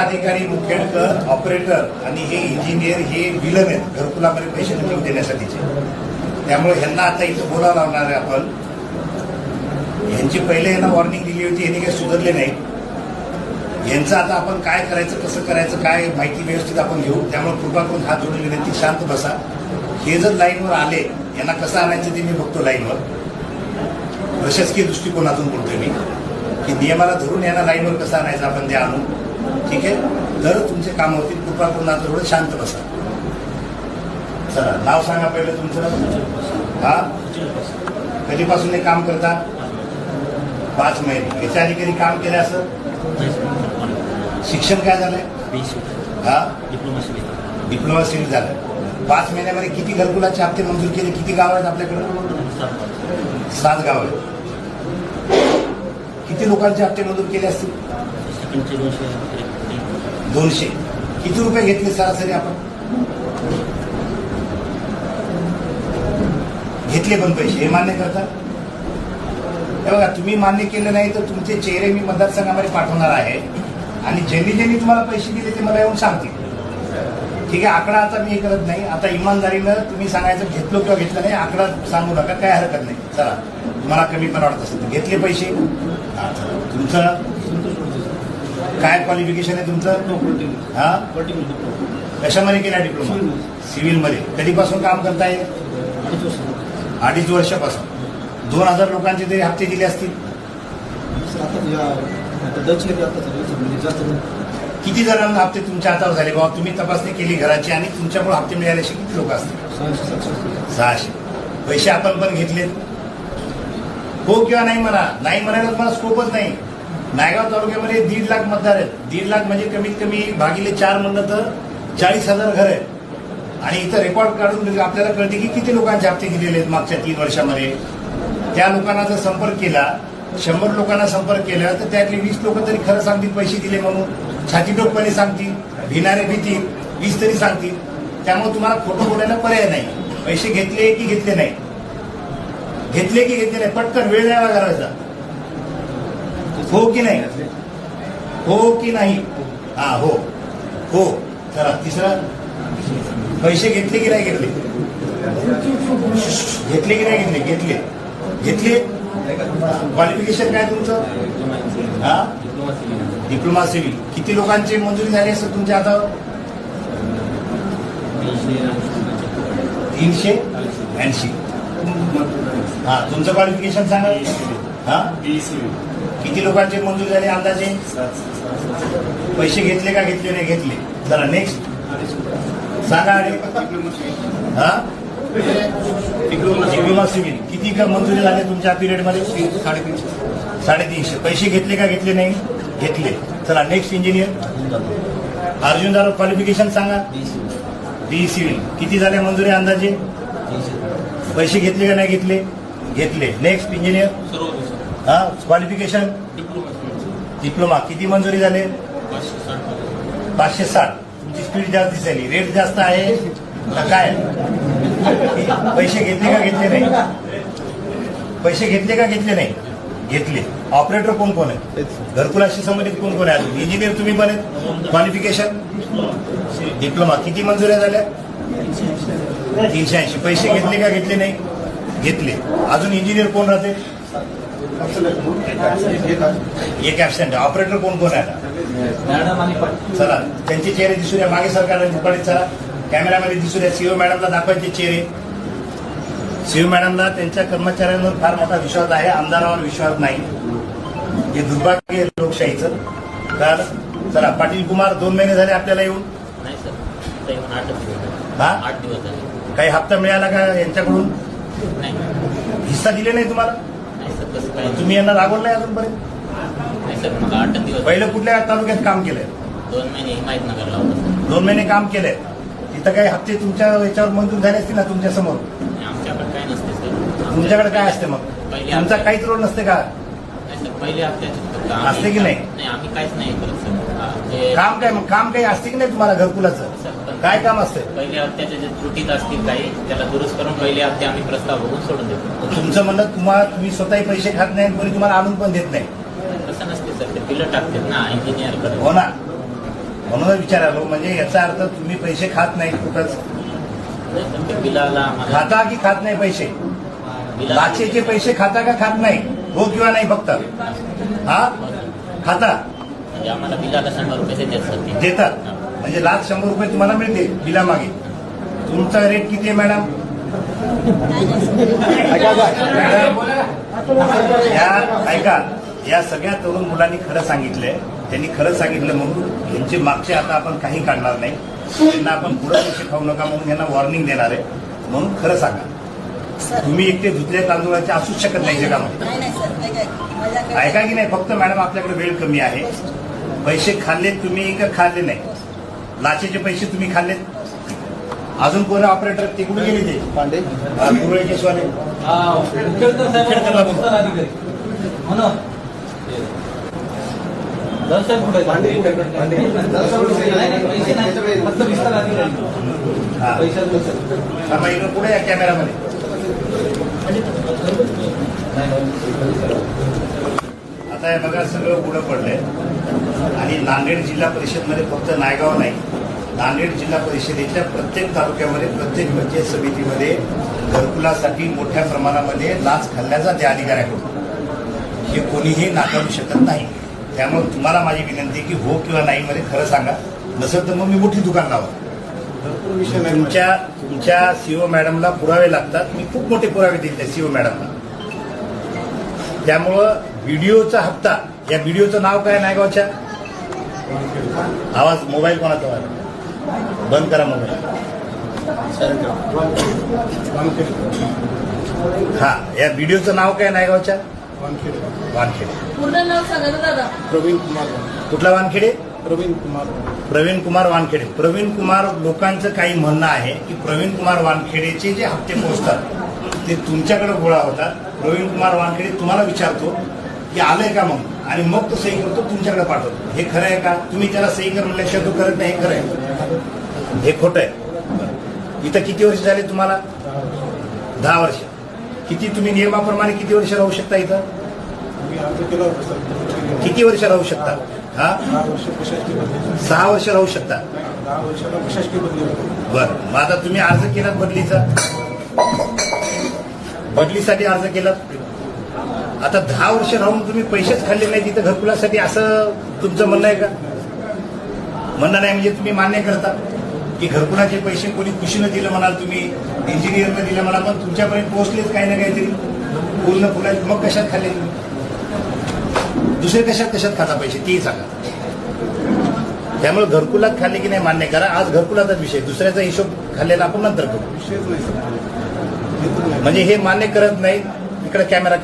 अधिकारी मुखेडकर ऑपरेटर आणि हे इंजिनियर हे विलन आहेत. घरकुलामध्ये पैसे ठेवून देण्यासाठीचे. त्यामुळे ह्यांना आता इथं बोलावं लावणार आहे आपण. यांची पहिले यांना वॉर्निंग दिली होती यांनी काही सुधारले नाही यांचं आता आपण काय करायचं कसं करायचं काय माहिती व्यवस्थित आपण घेऊ. त्यामुळे कृपा करून हात जोडून विनंती शांत बसा. हे जर लाईनवर आले यांना कसं आणायचं ते मी बघतो लाईनवर. प्रशासकीय दृष्टिकोनातून बोलतोय मी. की नियमाला धरून यांना लाईनवर कसं आणायचं आपण ते आणू. ठीक आहे? तर तुमचे काम होतील. कृपा करून आता थोडं शांत बसा. चला नाव सांगा पहिलं तुमचं. हा? कधीपासून हे काम करता पाच महिने. याच्या आधी कधी काम केलं असं? शिक्षण काय झालंय? हा? डिप्लोमा सिव्हिल झालं पाच महिन्यामध्ये किती घरकुलाचे हप्ते मंजूर केले? किती गाव आहेत आपल्याकडे? सात गाव आहेत. किती लोकांचे हप्ते मंजूर केले असतील? दोनशे किती रुपये घेतले सरासरी आपण? घेतले पण पैसे. हे मान्य करता? हे बघा तुम्ही मान्य केलं नाही तर तुमचे चेहरे मी मतदारसंघामध्ये पाठवणार आहे. आणि ज्यांनी ज्यांनी तुम्हाला पैसे दिले ते मला येऊन सांगतील. ठीक आहे आकडा आता मी हे करत नाही. आता इमानदारीनं तुम्ही सांगायचं घेतलो किंवा घेतलं नाही आकडा सांगू नका काय हरकत नाही. चला तुम्हाला कमी पण वाटत असेल. तर घेतले पैसे. तुमचं काय क्वालिफिकेशन आहे तुमचं? हा? कशामध्ये केला डिप्लोमा सिव्हिलमध्ये कधीपासून काम करताय? अडीच वर्षापासून. दोन हजार लोकांचे तरी हप्ते दिले असतील? किती जणांना हप्ते तुमच्या हातावर झाले? बाबा तुम्ही तपासणी केली घराची आणि तुमच्यामुळे हप्ते मिळाले असे किती लोक असतील? सहाशे पैसे आपण पण घेतले हो किंवा नाही म्हणा. नाही म्हणायला तुम्हाला स्कोपच नाही. नायगाव तालुक्यामध्ये दीड लाख मतदार आहेत. दीड लाख म्हणजे कमीत कमी भागिले चार म्हणलं तर चाळीस हजार घर आहेत. आणि इथं रेकॉर्ड काढून आपल्याला कळते की किती लोकांचे हप्ते दिलेले आहेत मागच्या तीन वर्षामध्ये. त्या लोकांना जर संपर्क केला शंभर लोकांना संपर्क केला तर त्यातले वीस लोक तरी खरं सांगतील पैसे दिले म्हणून. छातीटोकपणे सांगतील भिणारे भीतील वीस तरी सांगतील. त्यामुळे तुम्हाला खोटं बोलायला पर्याय नाही. पैसे घेतले की घेतले नाही. घेतले की घेतले नाही. पटकन वेळ द्यावा करायचा हो की नाही? हो की नाही? हा हो. हो. चला तिसरा पैसे घेतले की नाही घेतले? घेतले की नाही घेतले? घेतले. घेतले? क्वालिफिकेशन काय तुमचं? हा? डिप्लोमा सिव्हिल किती लोकांची मंजुरी झाली असं तुमच्या आता तीनशे ऐंशी. हा तुमचं क्वालिफिकेशन सांगा. हा? किती लोकांचे मंजूर झाले अंदाजे? पैसे घेतले का घेतले नाही घेतले? चला नेक्स्ट सांगा आणि हा? विमा सिव्हिल किती का मंजुरी झाले तुमच्या पिरियडमध्ये साडेतीनशे. साडेतीनशे पैसे घेतले का घेतले नाही? घेतले. चला next engineer Arjun Daro qualification सांगा. बी सिव्हिल किती झाले मंजुरी अंदाजे? पैसे घेतले का नाही घेतले? घेतले. नेक्स्ट इंजिनियर हा क्वालिफिकेशन डिप्लोमा किती मंजुरी झाले? पाचशे साठ. तुमची स्पीड जास्त दिसायली. रेट जास्त आहे का काय? पैसे घेतले का घेतले नाही? पैसे घेतले का घेतले नाही? घेतले. ऑपरेटर कोण कोण आहे? घरकुलाशी संबंधित कोण कोण आहे अजून? इंजिनियर तुम्ही पण आहेत? क्वालिफिकेशन डिप्लोमा किती मंजुऱ्या झाल्या? तीनशे ऐंशी. पैसे घेतले का घेतले नाही? घेतले. अजून इंजिनियर कोण राहते? एक ऍबसेंट ऑपरेटर कोण कोण आहे चला त्यांचे चेहरे दिसू द्या. मागे सरकार मुकाडीत चला. कॅमेरामध्ये दिसू द्या. सीओ मॅडमला दाखवायचे चेहरे. सीओ मॅडमला त्यांच्या कर्मचाऱ्यांवर फार मोठा विश्वास आहे. आमदारावर विश्वास नाही. हे दुर्भाग्य लोकशाहीचं. तर चला पाटील कुमार दोन महिने झाले आपल्याला येऊन. हा? काही हप्ता मिळाला का यांच्याकडून? हिस्सा दिले नाही तुम्हाला? तुम्ही यांना रागवलं नाही अजूनपर्यंत? दिवस. पहिलं कुठल्या तालुक्यात काम केलंय? दोन महिने हिमायत नगरला होता सर. दोन महिने काम केलंय. तिथं काही हप्ते तुमच्या याच्यावर मंजूर झाले असतील ना तुमच्यासमोर आमच्याकडे काय नसते सर. तुमच्याकडे काय असते मग? तुमचा हप्ते- काहीच रोल नसते का? पहिले असते की नाही? नाही आम्ही काहीच नाही करत हा, काम काय मग? काम काही असते की नाही तुम्हाला घरकुलाचं? काय काम असते? पहिले हप्त्याचे जे त्रुटीत असतील काही त्याला दुरुस्त करून पहिले हप्ते आम्ही प्रस्ताव बघून सोडून देतो. तुमचं म्हणणं तुम्हाला तुम्ही स्वतःही पैसे खात नाही कोणी तुम्हाला आणून पण देत नाही. तसं नसते सर. ते बिलं टाकतात ना इंजिनियरकडे हो ना. म्हणूनच विचारालो म्हणजे याचा अर्थ तुम्ही पैसे खात नाही कुठंच खाता की खात नाही पैसे? लाचेचे पैसे खाता का खात नाही? हो किंवा नाही फक्त? हा? खाता. म्हणजे आम्हाला बिलाला शंभर रुपये देतात. म्हणजे लाख शंभर रुपये तुम्हाला मिळते बिलामागे. तुमचा रेट किती आहे मॅडम या ऐका. या सगळ्या तरुण मुलांनी खरं सांगितलंय. त्यांनी खरं सांगितलं म्हणून यांचे मागचे आता आपण काही काढणार नाही. त्यांना आपण पुढे पैसे खाऊ नका म्हणून यांना वॉर्निंग देणार आहे. म्हणून खरं सांगा. तुम्ही एकटे धुतल्या तांदूळाचे असूच शकत नाही जगामध्ये नाही नाही सर ऐका की नाही? फक्त मॅडम आपल्याकडे वेळ कमी आहे. पैसे खाल्ले तुम्ही का खाल्ले नाही? लाचेचे पैसे तुम्ही खाल्लेत? अजून कोण ऑपरेटर ते कुठे गेले ते? पांडे. केसवाले पांडे हा. पुढे या कॅमेरामध्ये आता हे बघा सगळं पुढं पडलंय. आणि नांदेड जिल्हा परिषदमध्ये फक्त नायगाव नाही नांदेड जिल्हा परिषदेच्या प्रत्येक तालुक्यामध्ये प्रत्येक पंचायत समितीमध्ये घरकुलासाठी मोठ्या प्रमाणामध्ये लाच खाल्ल्याचा त्या अधिकाऱ्याकडून हे कोणीही नाकारू शकत नाही. त्यामुळे तुम्हाला माझी विनंती की हो किंवा नाही मध्ये खरं सांगा. नसेल तर मग मी मोठी दुकान लावा तुमच्या तुमच्या सीओ मॅडमला पुरावे लागतात. मी खूप मोठे पुरावे दिले त्या सीओ मॅडमला. त्यामुळं व्हिडिओचा हप्ता या व्हिडिओचं नाव काय नायगावच्या आवाज मोबाईल कोणाचा? बंद करा मोबाईल. हा या व्हिडिओचं नाव काय नायगावच्या वानखेडे. पूर्ण नाव सांगा दादा. प्रवीण कुमार कुठला वानखेडे? प्रवीण कुमार प्रवीण कुमार वानखेडे. प्रवीण कुमार लोकांचं काही म्हणणं आहे की प्रवीण कुमार वानखेडेचे जे हप्ते पोहोचतात ते तुमच्याकडे गोळा होतात. प्रवीण कुमार वानखेडे तुम्हाला विचारतो की आलंय का मग? आणि मग तो सही करतो तुमच्याकडे पाठवतो. हे खरं आहे का? तुम्ही त्याला सही कर म्हणल्याशिवाय तो करत नाही हे खरं आहे. हे खोटं आहे. इथं किती वर्ष झाले तुम्हाला? दहा वर्ष. किती तुम्ही नियमाप्रमाणे किती वर्ष राहू शकता इथं? किती वर्ष राहू शकता? हा? सहा वर्ष राहू शकता. बर. मग आता तुम्ही अर्ज केलात बदलीचा? बदलीसाठी अर्ज केलात? आता दहा वर्ष राहून तुम्ही पैसेच खाल्ले नाही तिथं घरकुलासाठी असं तुमचं म्हणणं आहे का? म्हणणं नाही म्हणजे तुम्ही मान्य करता की घरकुलाचे पैसे कोणी खुशीनं दिलं म्हणाल तुम्ही इंजिनियरनं दिलं म्हणा पण तुमच्यापर्यंत पोहोचलेच काही ना काहीतरी. पूर्ण फुला मग कशात खाल्ले तुम्ही? दुसरे कशात कशात खाता पैसे? तेही सांगा. त्यामुळे घरकुलात खाल्ले की नाही मान्य करा. आज घरकुलाचाच विषय दुसऱ्याचा हिशोब खाल्लेला आपण नंतर करू. म्हणजे हे मान्य करत नाही इकडे कॅमेरा